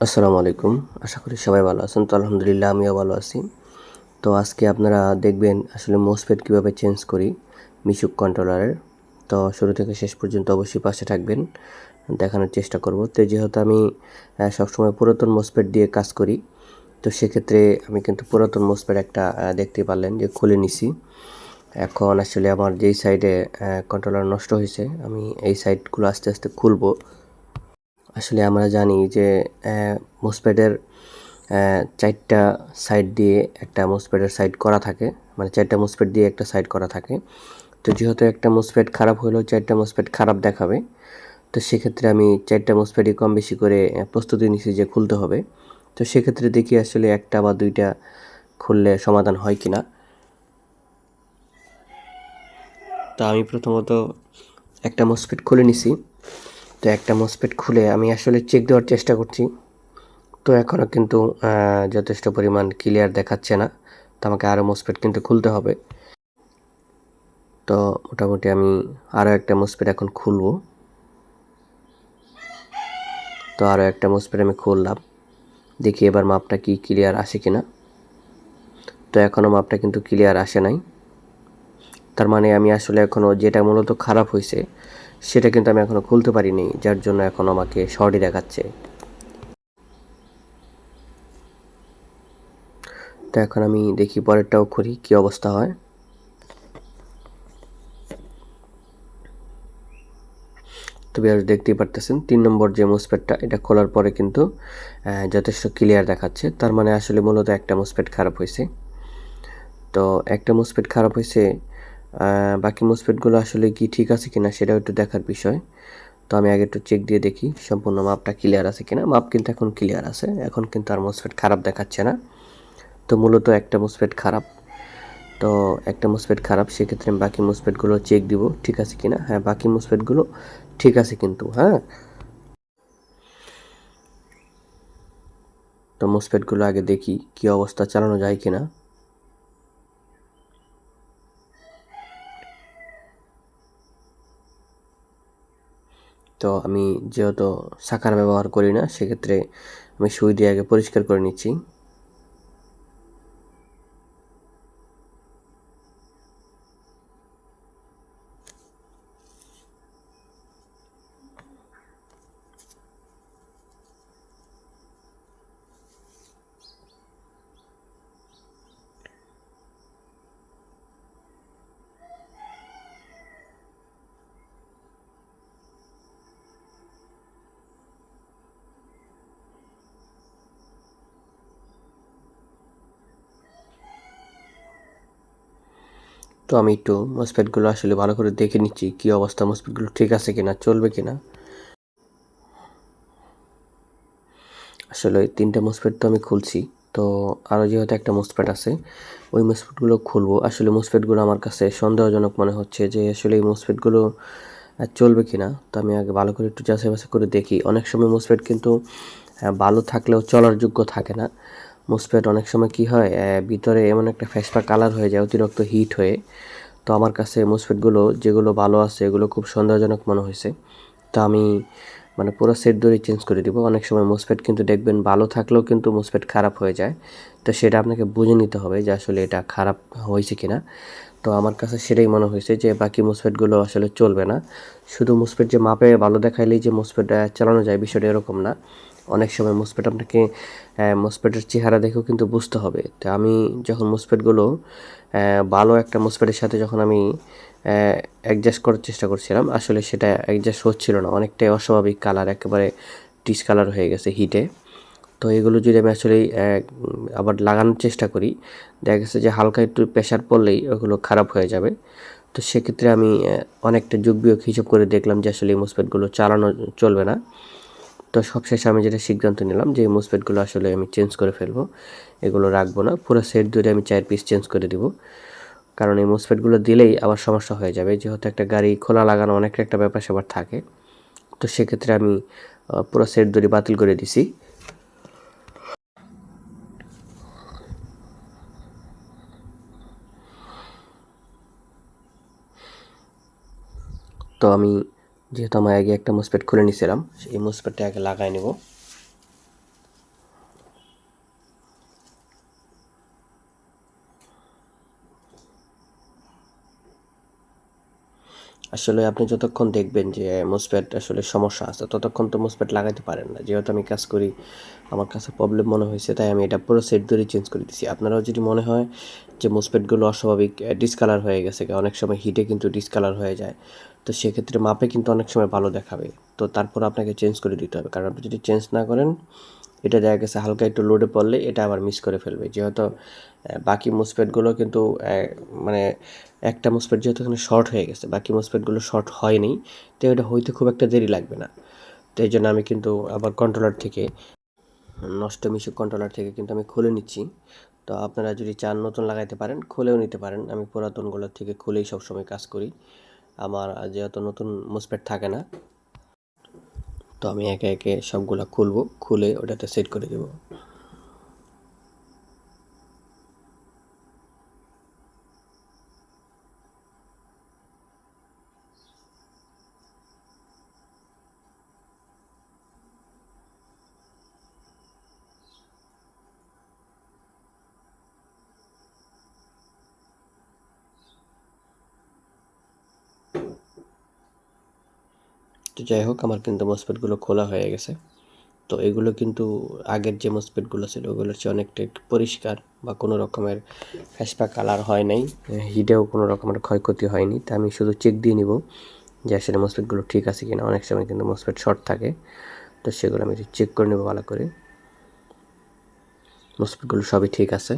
আসসালামু আলাইকুম। আশা করি সবাই ভালো আছেন। তো আলহামদুলিল্লাহ, আমিও ভালো আছি। তো আজকে আপনারা দেখবেন আসলে মোসফেট কীভাবে চেঞ্জ করি মিশুক কন্ট্রোলারের তো শুরু থেকে শেষ পর্যন্ত অবশ্যই পাশে থাকবেন। দেখানোর চেষ্টা করব। তো যেহেতু আমি সবসময় পুরাতন মোসফেট দিয়ে কাজ করি, তো সেক্ষেত্রে আমি কিন্তু পুরাতন মোসফেট একটা দেখতে পারলেন যে খুলে নিছি। এখন আসলে আমার যেই সাইডে কন্ট্রোলার নষ্ট হয়েছে, আমি এই সাইডগুলো আস্তে আস্তে খুলবো। আসলে আমরা জানি যে মোসপেডের চারটা সাইড দিয়ে একটা মোসপেডের সাইড করা থাকে। মানে চারটা মোসপেড দিয়ে একটা সাইড করা থাকে। তো যেহেতু একটা মোসপেড খারাপ হলেও চারটা মোসপেড খারাপ দেখাবে, তো সেক্ষেত্রে আমি চারটা মোসপেডই কম বেশি করে প্রস্তুতি নিছি যে খুলতে হবে। তো সেক্ষেত্রে দেখি আসলে একটা বা দুইটা খুললে সমাধান হয় কি না তো আমি প্রথমত একটা মসফেট খুলে নিছি। তো একটা মসফেট খুলে আমি আসলে চেক দেওয়ার চেষ্টা করছি। তো এখনও কিন্তু যথেষ্ট পরিমাণ ক্লিয়ার দেখাচ্ছে না। তো আমাকে আরও মসফেট কিন্তু খুলতে হবে। তো মোটামুটি আমি আরও একটা মসফেট এখন খুলবো। তো আরও একটা মসফেট আমি খুললাম। দেখি এবার মাপটা কি ক্লিয়ার আসে কিনা। তো এখনও মাপটা কিন্তু ক্লিয়ার আসে নাই। তার মানে আমি আসলে এখনও যেটা মূলত খারাপ হয়েছে, সেটা কিন্তু আমি এখনও খুলতে পারিনি, যার জন্য এখন আমাকে শর্টই দেখাচ্ছে। তো এখন আমি দেখি পরেরটাও করি কি অবস্থা হয়। তো বিয়ার দেখতেই পারতেছেন, তিন নম্বর যে মুসপেটটা এটা খোলার পরে কিন্তু যথেষ্ট ক্লিয়ার দেখাচ্ছে। তার মানে আসলে মূলত একটা মুসপেট খারাপ হয়েছে। তো একটা মুসপেট খারাপ হয়েছে বাকি মুসপেটগুলো আসলে কি ঠিক আছে কিনা সেটাও একটু দেখার বিষয়। তো আমি আগে একটু চেক দিয়ে দেখি, সম্পূর্ণ মাপটা ক্লিয়ার আছে কিনা। মাপ কিন্তু এখন ক্লিয়ার আছে, এখন কিন্তু আর মুসপেট খারাপ দেখাচ্ছে না। তো মূলত একটা মুসপেট খারাপ। তো একটা মুসপেট খারাপ, সেক্ষেত্রে আমি বাকি মুসপেটগুলো চেক দিব, ঠিক আছে কিনা? হ্যাঁ বাকি মুসপেটগুলো ঠিক আছে কিন্তু হ্যাঁ। তো মুসপেটগুলো আগে দেখি, কি অবস্থা, চালানো যায় কিনা। তো আমি যেহেতু শাখার ব্যবহার করি না, সেক্ষেত্রে আমি সুই দিয়ে আগে পরিষ্কার করে নিচ্ছি। তো আমি একটু মসপেটগুলো আসলে ভালো করে দেখে নিচ্ছি কি অবস্থা মসপেটগুলো ঠিক আছে কিনা চলবে কিনা। আসলে ওই তিনটা মসপেট তো আমি খুলছি তো আরও যেহেতু একটা মসপেট আছে ওই মসপেটগুলো খুলবো। আসলে মসপেটগুলো আমার কাছে সন্দেহজনক মনে হচ্ছে যে আসলে এই মসপেটগুলো আহ, চলবে কিনা। তো আমি আগে ভালো করে একটু যাচাই বাছাই করে দেখি। অনেক সময় মসপেট কিন্তু ভালো থাকলেও চলার যোগ্য থাকে না। মসপেট অনেক সময় কি হয় ভিতরে এমন একটা ফ্যাসপা কালার হয়ে যায়, অতিরিক্ত হিট হয়ে। তো আমার কাছে মসফেটগুলো যেগুলো ভালো আছে, এগুলো খুব সন্দেহজনক মনে হয়েছে। তো আমি মানে পুরো সেট ধরে চেঞ্জ করে দিব। অনেক সময় মোসফেট কিন্তু দেখবেন ভালো থাকলেও কিন্তু মোসফেট খারাপ হয়ে যায়। তো সেটা আপনাকে বুঝে নিতে হবে যে আসলে এটা খারাপ হয়েছে কিনা। তো আমার কাছে সেটাই মনে হয়েছে যে বাকি মোসফেটগুলো আসলে চলবে না। শুধু মোসফেট যে মাপে ভালো দেখাইলেই যে মোসফেট চালানো যায় বিষয়টা এরকম না। অনেক সময় মোসপেট আপনাকে মোসপেটের চেহারা দেখেও কিন্তু বুঝতে হবে। তো আমি যখন মোসপেটগুলো ভালো একটা মোসপেটের সাথে যখন আমি অ্যাডজাস্ট করার চেষ্টা করছিলাম, আসলে সেটা অ্যাডজাস্ট হচ্ছিল না। অনেকটাই অস্বাভাবিক কালার একেবারে টিস কালার হয়ে গেছে হিটে তো এগুলো যদি আমি আসলে আবার লাগানোর চেষ্টা করি, দেখা গেছে যে হালকা একটু প্রেশার পড়লেই ওগুলো খারাপ হয়ে যাবে। তো সেক্ষেত্রে আমি অনেকটা যোগ বিয়োগ হিসাব করে দেখলাম যে আসলে এই মোসপেটগুলো চালানো চলবে না। তো সবশেষে আমি যেটা সিদ্ধান্ত নিলাম যে মোসপেটগুলো আসলে আমি চেঞ্জ করে ফেলব, এগুলো রাখব না, পুরো সেট ধরে আমি চার পিস চেঞ্জ করে দিব। কারণ এই মোসপেটগুলো দিলেই আবার সমস্যা হয়ে যাবে, যেহেতু একটা গাড়ি খোলা লাগানো অনেকটা একটা ব্যাপার স্যাপার থাকে। তো সেক্ষেত্রে আমি পুরো সেট দড়ি বাতিল করে দিছি। তো আমি যেহেতু আমি আগে একটা মুসপেট খুলে নিয়েছিলাম এই মুসপেটটা আগে লাগাই নেব। আসলে আপনি যতক্ষণ দেখবেন যে মুসপ্যাড আসলে সমস্যা আছে, ততক্ষণ তো মুসপ্যাড লাগাইতে পারেন না। যেহেতু আমি কাজ করি আমার কাছে প্রবলেম মনে হয়েছে, তাই আমি এটা পুরো সেট ধরে চেঞ্জ করে দিছি। আপনারাও যদি মনে হয় যে মোসপ্যাডগুলো অস্বাভাবিক ডিসকালার হয়ে গেছে অনেক সময় হিটে কিন্তু ডিসকালার হয়ে যায়, তো সেক্ষেত্রে মাপে কিন্তু অনেক সময় ভালো দেখাবে। তো তারপর আপনাকে চেঞ্জ করে দিতে হবে, কারণ আপনি যদি চেঞ্জ না করেন, এটা দেখা গেছে হালকা একটু লোডে পড়লে এটা আবার মিস করে ফেলবে। যেহেতু বাকি মুসপেটগুলো কিন্তু মানে একটা মুসপেট যেহেতু এখানে শর্ট হয়ে গেছে, বাকি মুসপেটগুলো শর্ট হয়নি, তো এটা হইতে খুব একটা দেরি লাগবে না। তো এই জন্য আমি কিন্তু আবার কন্ট্রোলার থেকে নষ্ট মিশুক কন্ট্রোলার থেকে কিন্তু আমি খুলে নিচ্ছি। তো আপনারা যদি চান নতুন লাগাইতে পারেন, খুলেও নিতে পারেন। আমি পুরাতনগুলোর থেকে খুলেই সবসময় কাজ করি। আমার যেহেতু নতুন মুসপেট থাকে না, তো আমি একে একে সবগুলো খুলবো, খুলে ওটাতে সেট করে দেবো। তো যাই হোক, আমার কিন্তু মসপেটগুলো খোলা হয়ে গেছে। তো এগুলো কিন্তু আগের যে মসপেটগুলো ছিল, ওগুলোর চেয়ে অনেকটা পরিষ্কার বা কোনো রকমের ফ্যাসপা কালার হয় নাই। হিটেও কোনো রকমের ক্ষয়ক্ষতি হয়নি। তা আমি শুধু চেক দিয়ে নিব যে আসলে মসপেটগুলো ঠিক আছে কিনা। অনেক সময় কিন্তু মসপেট শর্ট থাকে। তো সেগুলো আমি চেক করে নেব ভালো করে। মসপেটগুলো সবই ঠিক আছে।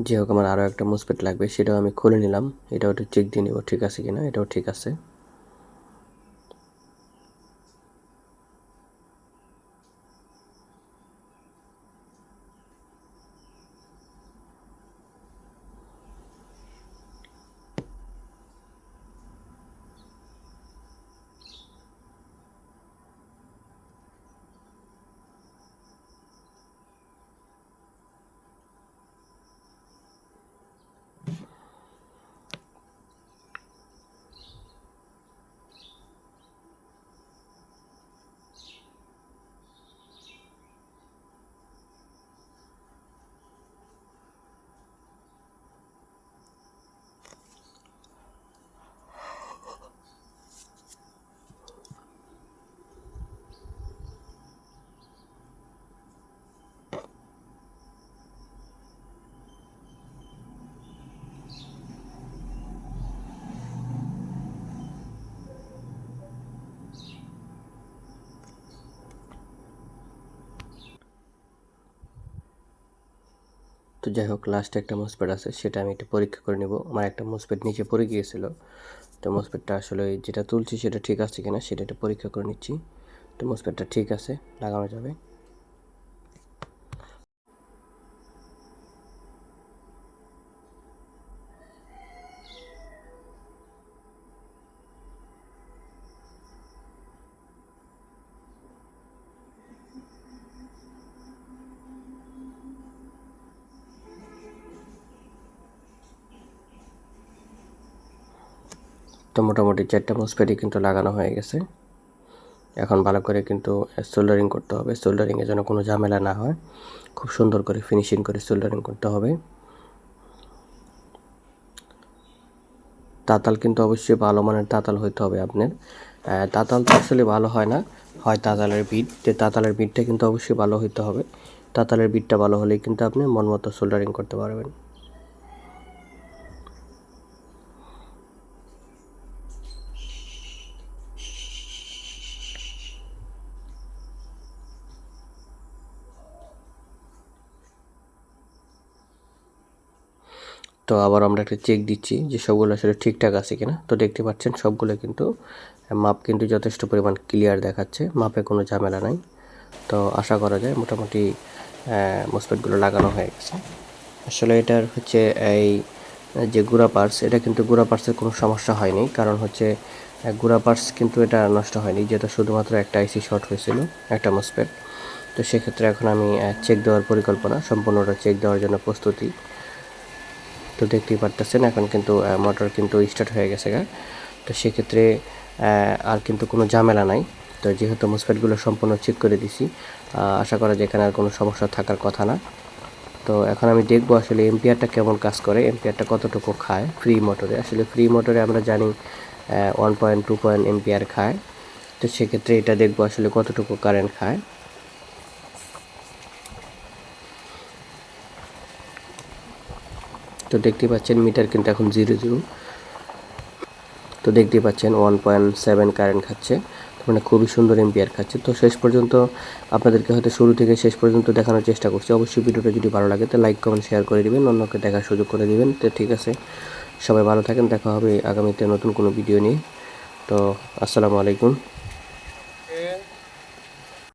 যে হোক, আমার আরও একটা মুসপেট লাগবে, সেটাও আমি খুলে নিলাম। এটাও একটু চেক দিয়ে নেব, ঠিক আছে কিনা? এটাও ঠিক আছে। তো যাই হোক লাস্টে একটা মোসপেড আছে, সেটা আমি একটু পরীক্ষা করে নেব। আমার একটা মোসপেড নিচে পড়ে গিয়েছিল। তো মোসপেডটা আসলে যেটা তুলছি সেটা ঠিক আছে কিনা, সেটা একটু পরীক্ষা করে নিচ্ছি। তো মোসপেডটা ঠিক আছে, লাগানো যাবে। তো মোটামুটি চারটা মুসপেটই কিন্তু লাগানো হয়ে গেছে। এখন ভালো করে কিন্তু সোল্ডারিং করতে হবে। সোল্ডারিংয়ের যেন কোনো ঝামেলা না হয়। খুব সুন্দর করে ফিনিশিং করে সোল্ডারিং করতে হবে। তাতাল কিন্তু অবশ্যই ভালো মানের তাতাল হইতে হবে আপনার। তাতাল তো আসলে ভালো হয় না। হয় তাতালের বিট যে তাতালের বিটটা কিন্তু অবশ্যই ভালো হইতে হবে। তাতালের বিটটা ভালো হলেই কিন্তু আপনি মন মতো সোল্ডারিং করতে পারবেন। তো আবার আমরা একটা চেক দিচ্ছি যে সবগুলো আসলে ঠিকঠাক আছে কিনা। তো দেখতে পাচ্ছেন সবগুলো কিন্তু, মাপ কিন্তু যথেষ্ট পরিমাণ ক্লিয়ার দেখাচ্ছে, মাপে কোনো ঝামেলা নাই। তো আশা করা যায় মোটামুটি মসপেটগুলো লাগানো হয়ে গেছে। আসলে এটার হচ্ছে এই, যে গুড়া পার্স এটা কিন্তু গুড়া পার্টসের কোনো সমস্যা হয়নি। কারণ হচ্ছে গুড়া পার্টস কিন্তু এটা নষ্ট হয়নি যেটা শুধুমাত্র একটা আইসি শর্ট হয়েছিল, একটা মসপেট তো সেক্ষেত্রে এখন আমি চেক দেওয়ার পরিকল্পনা, সম্পূর্ণটা চেক দেওয়ার জন্য প্রস্তুতি। তো দেখতেই পারতেছেন, এখন কিন্তু মোটর কিন্তু স্টার্ট হয়ে গেছে গা। তো সেক্ষেত্রে আর কিন্তু কোনো ঝামেলা নাই। তো যেহেতু মসফেটগুলো সম্পূর্ণ চেক করে দিছি আশা করা যায় এখানে আর কোনো সমস্যা থাকার কথা না। তো এখন আমি দেখব আসলে এম্পিয়ারটা কেমন কাজ করে এম্পিয়ারটা কতটুকু খায় ফ্রি মোটরে আসলে ফ্রি মোটরে আমরা জানি one point two point ampere খায়। তো সেক্ষেত্রে এটা দেখব আসলে কতটুকু কারেন্ট খায়। তো দেখতেই পাচ্ছেন মিটার কিন্তু এখন জিরো জিরো তো দেখতেই পাচ্ছেন ওয়ান পয়েন্ট সেভেন কারেন্ট খাচ্ছে। মানে খুবই সুন্দর এম্পিয়ার খাচ্ছে। তো শেষ পর্যন্ত আপনাদেরকে হয়তো শুরু থেকে শেষ পর্যন্ত দেখানোর চেষ্টা করছি। অবশ্যই ভিডিওটা যদি ভালো লাগে, তো লাইক কমেন্ট শেয়ার করে দিবেন। অন্যকে দেখার সুযোগ করে দিবেন। তো ঠিক আছে। সবাই ভালো থাকেন। দেখা হবে আগামীতে নতুন কোনো ভিডিও নিয়ে। তো আসসালামু আলাইকুম।